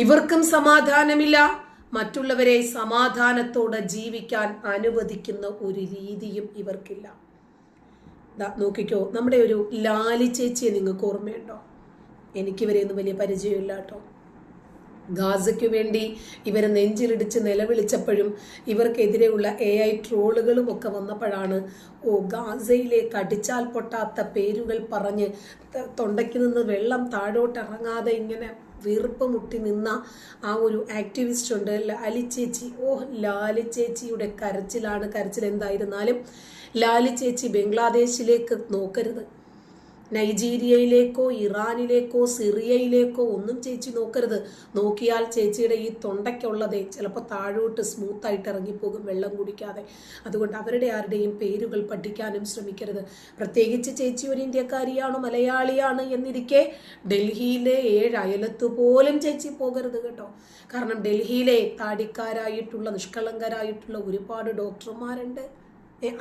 ഇവർക്കും സമാധാനമില്ല. മറ്റുള്ളവരെ സമാധാനത്തോടെ ജീവിക്കാൻ അനുവദിക്കുന്ന ഒരു രീതിയും ഇവർക്കില്ല. നോക്കിക്കോ നമ്മുടെ ഒരു ലാലി ചേച്ചിയെ നിങ്ങൾക്ക് ഓർമ്മയുണ്ടോ? എനിക്കിവരെയൊന്നും വലിയ പരിചയമില്ല കേട്ടോ. ഗാസയ്ക്ക് വേണ്ടി ഇവരെ നെഞ്ചിലിടിച്ച് നിലവിളിച്ചപ്പോഴും ഇവർക്കെതിരെയുള്ള എ ഐ ട്രോളുകളും ഒക്കെ വന്നപ്പോഴാണ് ഓ ഗാസയിലെ കടിച്ചാൽ പൊട്ടാത്ത പേരുകൾ പറഞ്ഞ് തൊണ്ടയ്ക്ക് നിന്ന് വെള്ളം താഴോട്ട് ഇറങ്ങാതെ ഇങ്ങനെ വീർപ്പ് മുട്ടി നിന്ന ആ ഒരു ആക്ടിവിസ്റ്റ് ഉണ്ട്. അലി ചേച്ചി. ഓ ലാലി ചേച്ചിയുടെ കരച്ചിലാണ്. കരച്ചിൽ എന്തായിരുന്നാലും ലാലി ചേച്ചി ബംഗ്ലാദേശിലേക്ക് നോക്കരുത്. നൈജീരിയയിലേക്കോ ഇറാനിലേക്കോ സിറിയയിലേക്കോ ഒന്നും ചേച്ചി നോക്കരുത്. നോക്കിയാൽ ചേച്ചിയുടെ ഈ തൊണ്ടയ്ക്കുള്ളതേ ചിലപ്പോൾ താഴോട്ട് സ്മൂത്തായിട്ട് ഇറങ്ങിപ്പോകും വെള്ളം കുടിക്കാതെ. അതുകൊണ്ട് അവരുടെ ആരുടെയും പേരുകൾ പഠിക്കാനും ശ്രമിക്കരുത്. പ്രത്യേകിച്ച് ചേച്ചി ഒരു ഇന്ത്യക്കാരിയാണ് മലയാളിയാണ് എന്നിരിക്കെ ഡൽഹിയിലെ ഏഴ് അയലത്ത് പോലും ചേച്ചി പോകരുത് കേട്ടോ. കാരണം ഡൽഹിയിലെ താടിക്കാരായിട്ടുള്ള നിഷ്കളങ്കരായിട്ടുള്ള ഒരുപാട് ഡോക്ടർമാരുണ്ട്.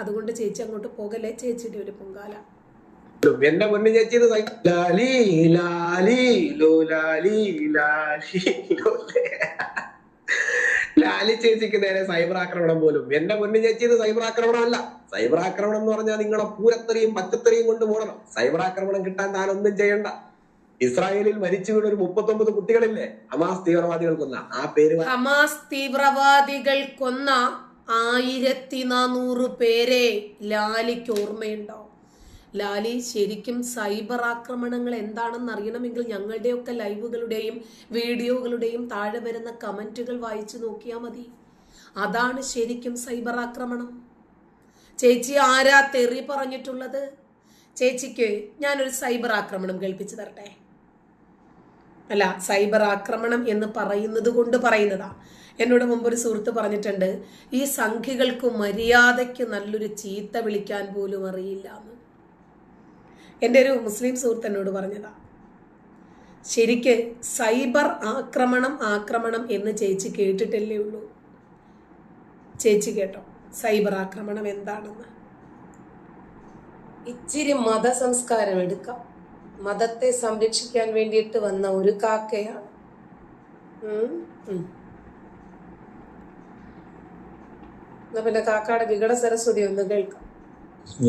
അതുകൊണ്ട് ചേച്ചി അങ്ങോട്ട് പോകല്ലേ? ചേച്ചിയുടെ ഒരു പൊങ്കാല. എന്റെ മുന്നേ ചേച്ചി ഇത് ലാലി ലാലി ലോ ലാലി ലാലി ലാലി ചേച്ചിക്ക് നേരെ സൈബർ ആക്രമണം പോലും. എന്റെ മുന്നിൽ ചേച്ചി സൈബർ ആക്രമണമല്ല സൈബർ ആക്രമണം എന്ന് പറഞ്ഞാൽ നിങ്ങളെ പൂരത്തറിയും പച്ചത്തറിയും കൊണ്ട് പോകണം. സൈബർ ആക്രമണം കിട്ടാൻ താൻ ഒന്നും ചെയ്യണ്ട. ഇസ്രായേലിൽ മരിച്ചു വീണ ഒരു മുപ്പത്തൊമ്പത് കുട്ടികളില്ലേ? ഹമാസ് തീവ്രവാദികൾ കൊന്ന. ആ പേര് ഹമാസ് തീവ്രവാദികൾ കൊന്ന ആയിരത്തി നാനൂറ് പേരെ ലാലിക്ക് ഓർമ്മയുണ്ടോ ലാലി ശരിക്കും സൈബർ ആക്രമണങ്ങൾ എന്താണെന്ന് അറിയണമെങ്കിൽ ഞങ്ങളുടെയൊക്കെ ലൈവുകളുടെയും വീഡിയോകളുടെയും താഴെ വരുന്ന കമന്റുകൾ വായിച്ചു നോക്കിയാൽ മതി. അതാണ് ശരിക്കും സൈബർ ആക്രമണം. ചേച്ചി ആരാ തെറി പറഞ്ഞിട്ടുള്ളത്? ചേച്ചിക്ക് ഞാനൊരു സൈബർ ആക്രമണം കേൾപ്പിച്ചു തരട്ടെ? അല്ല സൈബർ ആക്രമണം എന്ന് പറയുന്നത് കൊണ്ട് പറയുന്നതാ. എന്നോട് മുമ്പ് ഒരു സുഹൃത്ത് പറഞ്ഞിട്ടുണ്ട് ഈ സംഖ്യകൾക്ക് മര്യാദയ്ക്ക് നല്ലൊരു ചീത്ത വിളിക്കാൻ പോലും അറിയില്ല എന്ന്. എന്റെ ഒരു മുസ്ലിം സുഹൃത്ത് എന്നോട് പറഞ്ഞതാ ശരിക്ക് സൈബർ ആക്രമണം ആക്രമണം എന്ന് ചേച്ചി കേട്ടിട്ടല്ലേ ഉള്ളൂ? ചേച്ചി കേട്ടോ സൈബർ ആക്രമണം എന്താണെന്ന്? ഇച്ചിരി മതസംസ്കാരം എടുക്കാം. മതത്തെ സംരക്ഷിക്കാൻ വേണ്ടിയിട്ട് വന്ന ഒരു കാക്കയാണ്. എന്നാ പിന്നെ കാക്കയുടെ വികട സരസ്വതി ഒന്ന് കേൾക്കാം.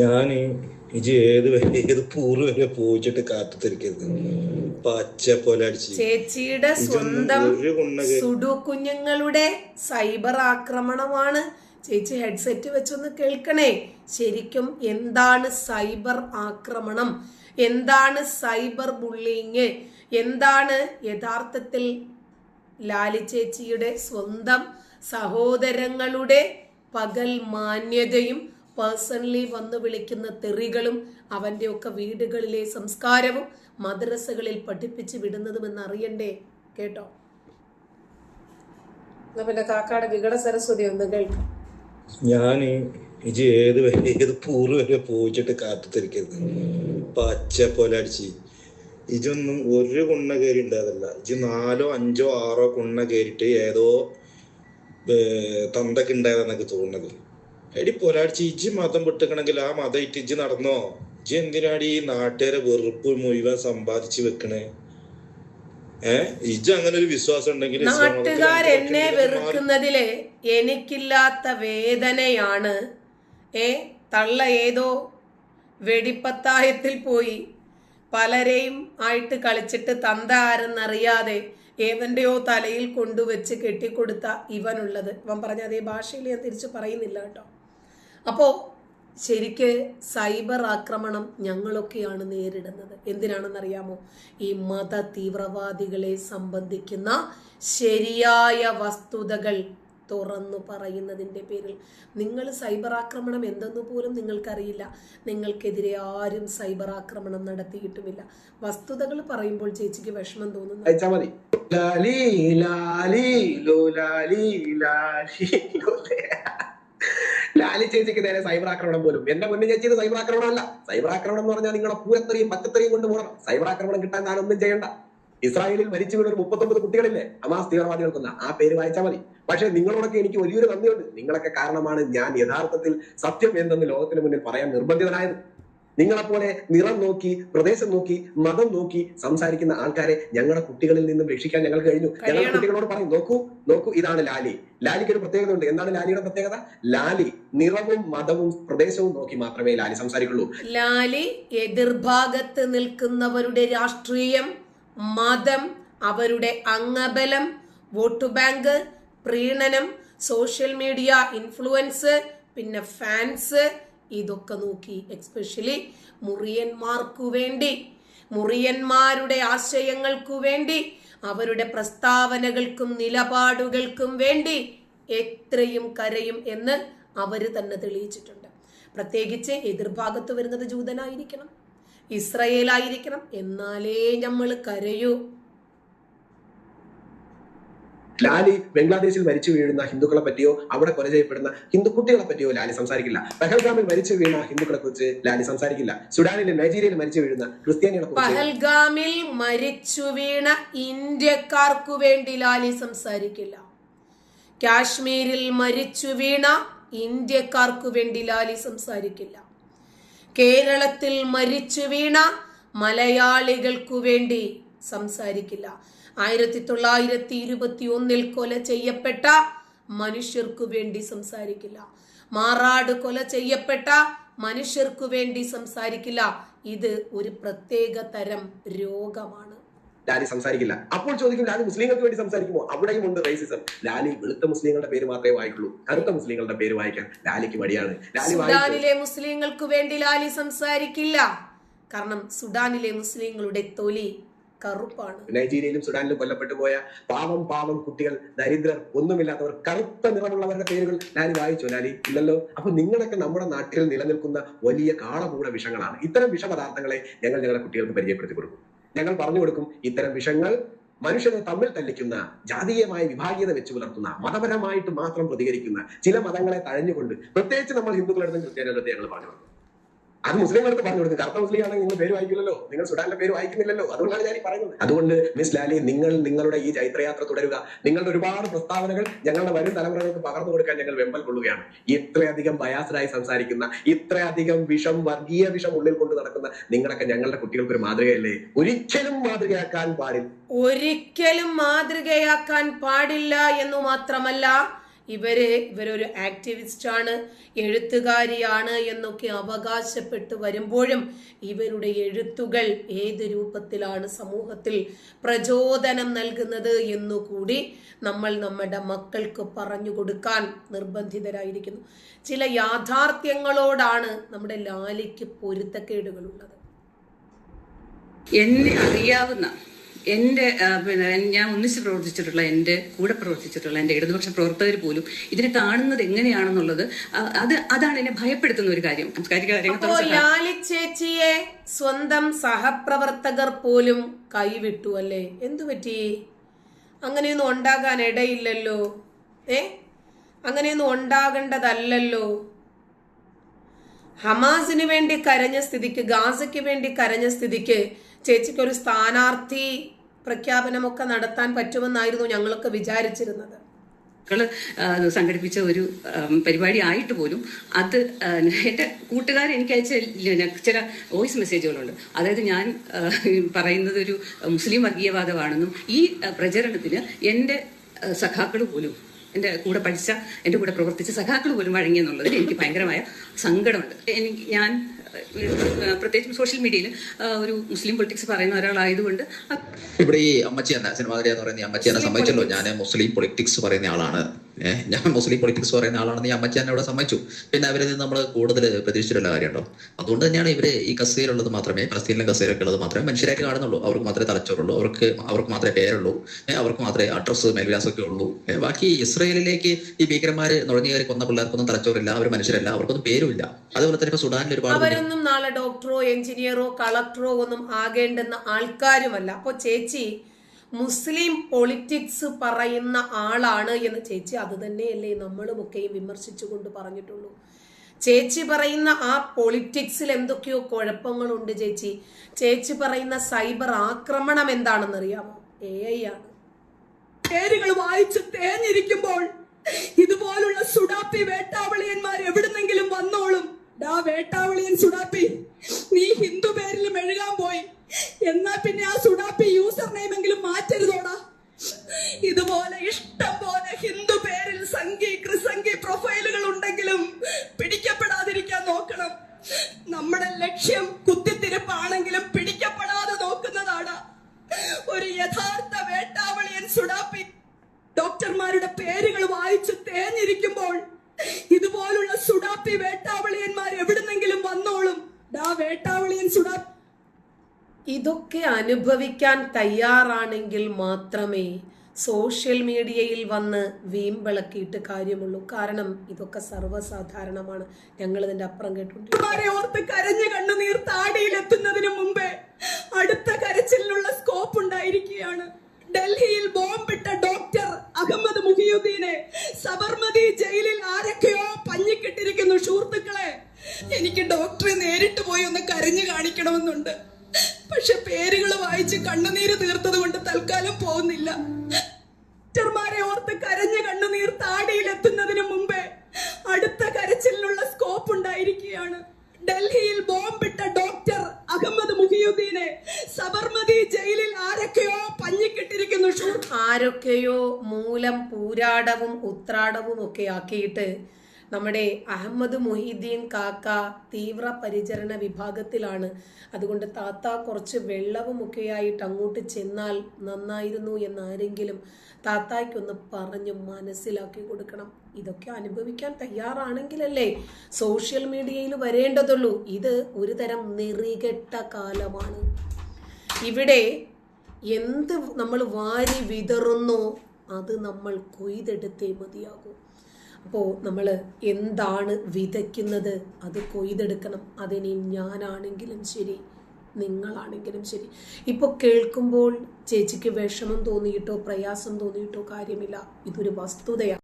ഞാൻ ഇജ് ഏത് വരെ ഏത് പൂർവ വരെ പോയിച്ചിട്ട് കാത്തു തിരിക്കരുത് പച്ച പോലെ അടിച്ച് ചേച്ചിയുടെ സ്വന്തം സുഡുകുഞ്ഞുങ്ങളുടെ സുഡു കുഞ്ഞുങ്ങളുടെ സൈബർ ആക്രമണമാണ്. ചേച്ചി ഹെഡ്സെറ്റ് വെച്ചൊന്ന് കേൾക്കണേ. ശരിക്കും എന്താണ് സൈബർ ആക്രമണം? എന്താണ് സൈബർ ബുള്ളിങ്? എന്താണ് യഥാർത്ഥത്തിൽ ലാലി ചേച്ചിയുടെ സ്വന്തം സഹോദരങ്ങളുടെ പകൽ മാന്യതയും പേഴ്സണലി വന്ന് വിളിക്കുന്ന തെറികളും അവന്റെ ഒക്കെ വീടുകളിലെ സംസ്കാരവും മദ്രസകളിൽ പഠിപ്പിച്ച് വിടുന്നതുമെന്ന് അറിയണ്ടേ കേട്ടോ പിന്നെ കാക്കാട് വികട സരസ്വതി ഒന്ന് കേൾക്കാം. ഞാൻ ഇജ് ഏത് വരെ ഏത് പൂർവ വരെ പോയിച്ചിട്ട് കാത്തു തിരിക്കരുത് പച്ച പോലെ അടിച്ച്. ഇജൊന്നും ഒരു കുണ്ണ കയറി ഉണ്ടാകില്ല ഇജ് നാലോ അഞ്ചോ ആറോ കുണ്ണ കയറിയിട്ട് ഏതോ തന്തക്കുണ്ടായതെന്നൊക്കെ തോന്നുന്നത് എടി പൊരാഴ്ച ഇജ്ജ് മതം വിട്ടുക്കണമെങ്കിൽ ആ മതം ഇട്ട് ഇജ്ജ് നടന്നോ? ഇജ്ജ് എന്തിനാടി ഈ നാട്ടുകാരെ വെറുപ്പ് മുഴുവൻ സമ്പാദിച്ച് വെക്കണേ? ഏഹ് ഇജ്ജ് അങ്ങനെ ഒരു വിശ്വാസം ഉണ്ടെങ്കിൽ നാട്ടുകാർ എന്നെ വെറുക്കുന്നതിലെ എനിക്കില്ലാത്ത വേദനയാണ്. ഏ? തള്ള ഏതോ വെടിപ്പത്തായത്തിൽ പോയി. പലരെയും ആയിട്ട് കളിച്ചിട്ട് തന്ത ആരെന്നറിയാതെ ഏവന്റെയോ തലയിൽ കൊണ്ടുവച്ച് കെട്ടിക്കൊടുത്ത ഇവനുള്ളത്. ഇവൻ പറഞ്ഞ അതേ ഭാഷയിൽ ഞാൻ തിരിച്ചു പറയുന്നില്ല കേട്ടോ. അപ്പോ ശരിക്ക് സൈബർ ആക്രമണം ഞങ്ങളൊക്കെയാണ് നേരിടുന്നത്. എന്തിനാണെന്നറിയാമോ? ഈ മത തീവ്രവാദികളെ സംബന്ധിക്കുന്ന ശരിയായ വസ്തുതകൾ തുറന്നു പറയുന്നതിന്റെ പേരിൽ. നിങ്ങൾ സൈബർ ആക്രമണം എന്തെന്ന് പോലും നിങ്ങൾക്കറിയില്ല. നിങ്ങൾക്കെതിരെ ആരും സൈബർ ആക്രമണം നടത്തിയിട്ടുമില്ല. വസ്തുതകൾ പറയുമ്പോൾ ചേച്ചിക്ക് വിഷമം തോന്നുന്നു. ലാലി ചേച്ചിക്ക് നേരെ സൈബർ ആക്രമണം പോലും. എന്റെ മുന്നിൽ ചേച്ചി ഇത് സൈബർ ആക്രമണമല്ല സൈബർ ആക്രമണം എന്ന് പറഞ്ഞാൽ നിങ്ങളെ പൂരത്തറിയും പച്ചത്തറിയും കൊണ്ട് പോകണം. സൈബർ ആക്രമണം കിട്ടാൻ താനൊന്നും ചെയ്യണ്ട. ഇസ്രായേലിൽ മരിച്ചു വീണ ഒരു മുപ്പത്തൊമ്പത് കുട്ടികളില്ലേ? ഹമാസ് തീവ്രവാദികൾ കൊന്ന ആ പേര് വായിച്ചാൽ മതി. പക്ഷെ നിങ്ങളോടൊക്കെ എനിക്ക് വലിയൊരു നന്ദിയുണ്ട്. നിങ്ങളൊക്കെ കാരണമാണ് ഞാൻ യഥാർത്ഥത്തിൽ സത്യം എന്തെന്ന് ലോകത്തിന് മുന്നിൽ പറയാൻ നിർബന്ധിതനായത്. നിങ്ങളെപ്പോലെ നിറം നോക്കി പ്രദേശം നോക്കി മതം നോക്കി സംസാരിക്കുന്ന ആൾക്കാരെ ഞങ്ങളുടെ കുട്ടികളിൽ നിന്നും രക്ഷിക്കാൻ ഞങ്ങൾ കഴിഞ്ഞു. ഞങ്ങളുടെ കുട്ടികളോട് പറയും നോക്കൂ നോക്കൂ ഇതാണ് ലാലി. ലാലിക്ക് ഒരു പ്രത്യേകത ഉണ്ട് എന്താണ് ലാലിയുടെ പ്രത്യേകത? ലാലി നിറവും മതവും പ്രദേശവും നോക്കി മാത്രമേ ലാലി സംസാരിക്കുള്ളൂ. ലാലി എതിർഭാഗത്ത് നിൽക്കുന്നവരുടെ രാഷ്ട്രീയം മതം അവരുടെ അംഗബലം വോട്ട് ബാങ്ക് പ്രീണനം സോഷ്യൽ മീഡിയ ഇൻഫ്ലുവൻസ് പിന്നെ ഫാൻസ് ഇതൊക്കെ നോക്കി എക്സ്പെഷ്യലി മുറിയന്മാർക്കു വേണ്ടി മുറിയന്മാരുടെ ആശയങ്ങൾക്കു വേണ്ടി അവരുടെ പ്രസ്താവനകൾക്കും നിലപാടുകൾക്കും വേണ്ടി എത്രയും കരയും എന്ന് അവർ തന്നെ തെളിയിച്ചിട്ടുണ്ട്. പ്രത്യേകിച്ച് എതിർഭാഗത്ത് വരുന്നത് ജൂതനായിരിക്കണം ഇസ്രയേലായിരിക്കണം എന്നാലേ നമ്മൾ കരയൂ. ലാലി ബംഗ്ലാദേശിൽ മരിച്ചു വീഴുന്ന ഹിന്ദുക്കളെ പറ്റിയോ അവിടെ കൊല ചെയ്യപ്പെടുന്ന ഹിന്ദു കുട്ടികളെ പറ്റിയോ ലാലി സംസാരിക്കില്ല. പെഹൽഗാമിൽ മരിച്ചു വീണ ഹിന്ദുക്കളെ കുറിച്ച് ലാലി സംസാരിക്കില്ല. സുഡാനിലും നൈജീരിയയിൽ മരിച്ചു വീഴുന്ന ക്രിസ്ത്യാനികളെ പഹൽഗാമിൽ മരിച്ചു വീണ ഇന്ത്യക്കാർക്കു വേണ്ടി ലാലി സംസാരിക്കില്ല. കാശ്മീരിൽ മരിച്ചു വീണ ഇന്ത്യക്കാർക്കു വേണ്ടി ലാലി സംസാരിക്കില്ല. കേരളത്തിൽ മരിച്ചു വീണ മലയാളികൾക്കു വേണ്ടി സംസാരിക്കില്ല. ആയിരത്തി തൊള്ളായിരത്തി ഇരുപത്തി ഒന്നിൽ കൊല ചെയ്യപ്പെട്ട മനുഷ്യർക്കു വേണ്ടി സംസാരിക്കില്ല. മാറാട് കൊല ചെയ്യപ്പെട്ട മനുഷ്യർക്കു വേണ്ടി സംസാരിക്കില്ല. ഇത് ഒരു പ്രത്യേക തരം രോഗമാണ്. ലാലി സംസാരിക്കില്ല. അപ്പോൾ ചോദിക്കും ലാലി മുസ്ലിങ്ങൾക്ക് വേണ്ടി സംസാരിക്കുമോ? അവിടെയും ഉണ്ട് റേസിസം ലാലി വെളുത്ത മുസ്ലിങ്ങളുടെ പേര് മാത്രമേ വായിക്കുള്ളൂ. കറുത്ത മുസ്ലിങ്ങളുടെ പേര് വായിക്കാൻ ലാലിക്ക് മടിയാണ്. സുഡാനിലെ മുസ്ലിങ്ങൾക്ക് വേണ്ടി ലാലി സംസാരിക്കില്ല. കാരണം സുഡാനിലെ മുസ്ലിങ്ങളുടെ തൊലി കറുപ്പാണ്. നൈജീരിയയിലും സുഡാനിലും കൊല്ലപ്പെട്ടു പോയ പാവം പാവം കുട്ടികൾ ദരിദ്രർ ഒന്നുമില്ലാത്തവർ കറുത്ത നിറമുള്ളവരുടെ പേരുകൾ ലാലി വായിച്ചു. ലാലി ഇല്ലല്ലോ? അപ്പൊ നിങ്ങളൊക്കെ നമ്മുടെ നാട്ടിൽ നിലനിൽക്കുന്ന വലിയ കാളകൂട വിഷങ്ങളാണ്. ഇത്തരം വിഷപദാർത്ഥങ്ങളെ ഞങ്ങൾ ഞങ്ങളുടെ കുട്ടികൾക്ക് പരിചയപ്പെടുത്തി കൊടുക്കും. ഞങ്ങൾ പറഞ്ഞു കൊടുക്കും ഇത്തരം വിഷങ്ങൾ മനുഷ്യരെ തമ്മിൽ തല്ലിക്കുന്ന ജാതീയമായ വിഭാഗീയത വെച്ച് പുലർത്തുന്ന മതപരമായിട്ട് മാത്രം പ്രതികരിക്കുന്ന ചില മതങ്ങളെ തഴഞ്ഞുകൊണ്ട് പ്രത്യേകിച്ച് നമ്മൾ ഹിന്ദുക്കളെടുത്തും ക്രിസ്ത്യാനികളെടുത്ത് ഞങ്ങൾ പറഞ്ഞു കൊടുക്കും. അത് മുസ്ലിങ്ങളടുത്ത് പറഞ്ഞു കൊടുക്കും. കറുത്ത മുസ്ലിം ആണെങ്കിൽ നിങ്ങൾ പേര് വായിക്കില്ലല്ലോ. നിങ്ങൾ സുഡാന്റെ പേര് വായിക്കുന്നില്ലല്ലോ. അതുകൊണ്ടാണ് ഞാൻ ഈ പറയുന്നത്. അതുകൊണ്ട് മിസ് ലാലി നിങ്ങൾ നിങ്ങളുടെ ഈ ചൈത്രയാത്ര തുടരുക. നിങ്ങളുടെ ഒരുപാട് പ്രസ്താവനകൾ ഞങ്ങളുടെ വരും തലമുറകൾക്ക് പകർന്നു കൊടുക്കാൻ ഞങ്ങൾ വെമ്പൽ കൊള്ളുകയാണ്. ഇത്രയധികം ബയാസ്ഡായി സംസാരിക്കുന്ന ഇത്രയധികം വിഷം വർഗീയ വിഷം ഉള്ളിൽ കൊണ്ട് നടക്കുന്ന നിങ്ങളൊക്കെ ഞങ്ങളുടെ കുട്ടികൾക്ക് ഒരു മാതൃകയല്ലേ? ഒരിക്കലും മാതൃകയാക്കാൻ പാടില്ല. ഒരിക്കലും മാതൃകയാക്കാൻ പാടില്ല എന്ന് മാത്രമല്ല ഇവർ ഇവരൊരു ആക്ടിവിസ്റ്റ് ആണ് എഴുത്തുകാരിയാണ് എന്നൊക്കെ അവകാശപ്പെട്ട് വരുമ്പോഴും ഇവരുടെ എഴുത്തുകൾ ഏത് രൂപത്തിലാണ് സമൂഹത്തിൽ പ്രചോദനം നൽകുന്നത് എന്നുകൂടി നമ്മൾ നമ്മുടെ മക്കൾക്ക് പറഞ്ഞു കൊടുക്കാൻ നിർബന്ധിതരായിരിക്കുന്നു. ചില യാഥാർത്ഥ്യങ്ങളോടാണ് നമ്മുടെ ലാലിക്ക് പൊരുത്തക്കേടുകളുള്ളത്. എന്നെ അറിയാവുന്ന എന്റെ പിന്നെ ഞാൻ ഒന്നിച്ച് പ്രവർത്തിച്ചിട്ടുള്ള എന്റെ കൂടെ പ്രവർത്തിച്ചിട്ടുള്ള എന്റെ ഇടതുപക്ഷ പ്രവർത്തകർ പോലും ഇതിനെ കാണുന്നത് എങ്ങനെയാണെന്നുള്ളത് അത് അതാണ് എന്നെ ഭയപ്പെടുത്തുന്ന ഒരു കാര്യം. സാംസ്കാരിക ചേച്ചിയെ സ്വന്തം സഹപ്രവർത്തകർ പോലും കൈവിട്ടു അല്ലേ? എന്തു പറ്റി? അങ്ങനെയൊന്നും ഉണ്ടാകാൻ ഇടയില്ലല്ലോ. ഏ? അങ്ങനെയൊന്നും ഉണ്ടാകേണ്ടതല്ലല്ലോ. ഹമാസിന് വേണ്ടി കരഞ്ഞ സ്ഥിതിക്ക് ഗാസയ്ക്ക് വേണ്ടി കരഞ്ഞ സ്ഥിതിക്ക് ചേച്ചിക്ക് ഒരു സ്ഥാനാർത്ഥി പ്രഖ്യാപനമൊക്കെ നടത്താൻ പറ്റുമെന്നായിരുന്നു ഞങ്ങളൊക്കെ വിചാരിച്ചിരുന്നത്. സംഘടിപ്പിച്ച ഒരു പരിപാടി ആയിട്ട് പോലും അത് എന്റെ കൂട്ടുകാർ എനിക്ക് അയച്ച ചില വോയിസ് മെസ്സേജുകളുണ്ട്. അതായത് ഞാൻ പറയുന്നത് ഒരു മുസ്ലിം വർഗീയവാദമാണെന്നും ഈ പ്രചരണത്തിന് എന്റെ സഖാക്കൾ പോലും എന്റെ കൂടെ പഠിച്ച എന്റെ കൂടെ പ്രവർത്തിച്ച സഖാക്കൾ പോലും വഴങ്ങിയെന്നുള്ളതിൽ എനിക്ക് ഭയങ്കരമായ സങ്കടമുണ്ട്. എനിക്ക് ഞാൻ പ്രത്യേകിച്ചും സോഷ്യൽ മീഡിയയിൽ ഒരു മുസ്ലിം പൊളിറ്റിക്സ് പറയുന്ന ഒരാളായതുകൊണ്ട് ഇവിടെ ഈ അമ്മച്ചിയെന്ന സിനിമാതിരി എന്ന് പറയുന്ന അമ്മച്ചിയെന്നെ സമ്മതിച്ചല്ലോ ഞാൻ മുസ്ലിം പൊളിറ്റിക്സ് പറയുന്ന ആളാണ്. ഞാൻ മുസ്ലിം പൊളിറ്റിക്സ് പറയുന്ന ആളാണെന്ന് ഈ അമ്മച്ചാൻ അവിടെ സമ്മതിച്ചു. പിന്നെ അവരിൽ നിന്ന് നമ്മൾ കൂടുതൽ പ്രതീക്ഷിച്ചിട്ടുള്ള കാര്യമുണ്ടോ? അതുകൊണ്ട് തന്നെയാണ് ഇവർ ഈ കസേരയുള്ളത് മാത്രമേ പലസ്തീനിലെ കസേരയൊക്കെ ഉള്ളത് മാത്രമേ മനുഷ്യരായിട്ട് കാണുന്നുള്ളൂ. അവർക്ക് മാത്രമേ തലച്ചോറുള്ളൂ അവർക്ക് അവർക്ക് മാത്രമേ പേരുള്ളൂ അവർക്ക് മാത്രമേ അഡ്രസ്സ് മേൽവിലാസമൊക്കെ ഉള്ളൂ. ബാക്കി ഇസ്രയേലിലേക്ക് ഈ ഭീകരന്മാര് നുഴഞ്ഞു കയറി കൊന്ന പിള്ളേർക്കൊന്നും തലച്ചോറില്ല അവർ മനുഷ്യരല്ല അവർക്കൊന്നും പേരുമില്ല. അതുപോലെ തന്നെ ഇപ്പൊ സുഡാനിൽ ഒരുപാട് അവരൊന്നും നാളെ ഡോക്ടറോ എഞ്ചിനീയറോ കളക്ടറോ ഒന്നും ആകേണ്ടെന്ന ആൾക്കാരുമല്ല. അപ്പൊ ചേച്ചി മുസ്ലിം പൊളിറ്റിക്സ് പറയുന്ന ആളാണ് എന്ന് ചേച്ചി അത് തന്നെയല്ലേ നമ്മളുമൊക്കെയും വിമർശിച്ചുകൊണ്ട് പറഞ്ഞിട്ടുള്ളൂ. ചേച്ചി പറയുന്ന ആ പൊളിറ്റിക്സിൽ എന്തൊക്കെയോ കുഴപ്പങ്ങളുണ്ട് ചേച്ചി. ചേച്ചി പറയുന്ന സൈബർ ആക്രമണം എന്താണെന്നറിയാമോ? എ ഐ ആണ്. പേരുകൾ വായിച്ച് തേഞ്ഞിരിക്കുമ്പോൾ ഇതുപോലുള്ള സുഡാപ്പി വേട്ടാവളിയന്മാർ എവിടുന്നെങ്കിലും വന്നോളും. ഡാ വേട്ടാവളിയൻ സുഡാപ്പി നീ ഹിന്ദു പേരിൽ മെഴുകാൻ പോയി എന്നാ പിന്നെ ആ സുഡാപ്പി യൂസർ നെയിമെങ്കിലും മാറ്റരുതോടാ ഇതുപോലെ ഇഷ്ടം പോലെ ഹിന്ദു പേരിൽ സംഘി ക്രിസംഘി പ്രൊഫൈലുകൾ ഉണ്ടെങ്കിലും പിടിക്കപ്പെടാതിരിക്കാൻ നോക്കണം നമ്മുടെ ലക്ഷ്യം കുത്തിത്തിരിപ്പാണെങ്കിലും പിടിക്കപ്പെടാതെ നോക്കുന്നതാണ് ഒരു യഥാർത്ഥ വേട്ടാവളിയൻ സുഡാപ്പി ഡോക്ടർമാരുടെ പേരുകൾ വായിച്ച് തേഞ്ഞിരിക്കുമ്പോൾ ഇതുപോലുള്ള സുഡാപ്പി വേട്ടാവളിയന്മാർ എവിടുന്നെങ്കിലും വന്നോളും ഡാ വേട്ടാവളിയൻ സുഡാപ്പി ഇതൊക്കെ അനുഭവിക്കാൻ തയ്യാറാണെങ്കിൽ മാത്രമേ സോഷ്യൽ മീഡിയയിൽ വന്ന് വീമ്പിളക്കിയിട്ട് കാര്യമുള്ളൂ. കാരണം ഇതൊക്കെ സർവസാധാരണമാണ്. ഞങ്ങൾ ഇതിന്റെ അപ്പുറം കേട്ടുകൊണ്ട് ഓർത്ത് കരഞ്ഞ കണ്ണുനീർ താടിയിലെത്തുന്നതിന് മുമ്പേ അടുത്ത കരച്ചിലിനുള്ള സ്കോപ്പ് ഉണ്ടായിരിക്കുകയാണ്. ഡൽഹിയിൽ ബോംബിട്ട ഡോക്ടർ അഹമ്മദ് മുഹിയുദ്ദീനെ സബർമതി ജയിലിൽ ആരൊക്കെയോ പഞ്ഞിക്കിട്ടിരിക്കുന്നു. സുഹൃത്തുക്കളെ എനിക്ക് ഡോക്ടറെ നേരിട്ട് പോയി ഒന്ന് കരഞ്ഞു കാണിക്കണമെന്നുണ്ട്. പക്ഷെ പേരുകൾ വായിച്ച് കണ്ണുനീര് തീർത്തത് കൊണ്ട് തൽക്കാലം പോകുന്നില്ല ടീച്ചർമാരെ ഓർത്ത് കരഞ്ഞ കണ്ണുനീർ താടിയിലെത്തുന്നതിന് മുമ്പേ അടുത്ത കരച്ചിലിനുള്ള സ്കോപ്പ് ഉണ്ടായിരിക്കുകയാണ് ഡൽഹിയിൽ ബോംബിട്ട ഡോക്ടർ അഹമ്മദ് മുഹിയുദ്ദീനെ സബർമതി ജയിലിൽ ആരൊക്കെയോ പഞ്ഞിക്കിട്ടിരിക്കുന്നു. ആരൊക്കെയോ മൂലം പൂരാടവും ഉത്രാടവും ഒക്കെ ആക്കിയിട്ട് നമ്മുടെ അഹമ്മദ് മൊഹീദ്ദീൻ കാക്ക തീവ്ര പരിചരണ വിഭാഗത്തിലാണ്. അതുകൊണ്ട് താത്ത കുറച്ച് വെള്ളവും ഒക്കെ ആയിട്ട് അങ്ങോട്ട് ചെന്നാൽ നന്നായിരുന്നു എന്നാരെങ്കിലും താത്തായ്ക്കൊന്ന് പറഞ്ഞ് മനസ്സിലാക്കി കൊടുക്കണം. ഇതൊക്കെ അനുഭവിക്കാൻ തയ്യാറാണെങ്കിലല്ലേ സോഷ്യൽ മീഡിയയിൽ വരേണ്ടതുള്ളൂ. ഇത് ഒരു തരം നെറികെട്ട കാലമാണ്. ഇവിടെ എന്ത് നമ്മൾ വാരി വിതറുന്നോ അത് നമ്മൾ കൊയ്തെടുത്തേ മതിയാകൂ. അപ്പോൾ നമ്മൾ എന്താണ് വിതയ്ക്കുന്നത്? അത് കൊയ്തെടുക്കണം. അതിനി ഞാനാണെങ്കിലും ശരി നിങ്ങളാണെങ്കിലും ശരി. ഇപ്പോൾ കേൾക്കുമ്പോൾ ചേച്ചിക്ക് വിഷമം തോന്നിയിട്ടോ പ്രയാസം തോന്നിയിട്ടോ കാര്യമില്ല. ഇതൊരു വസ്തുതയാണ്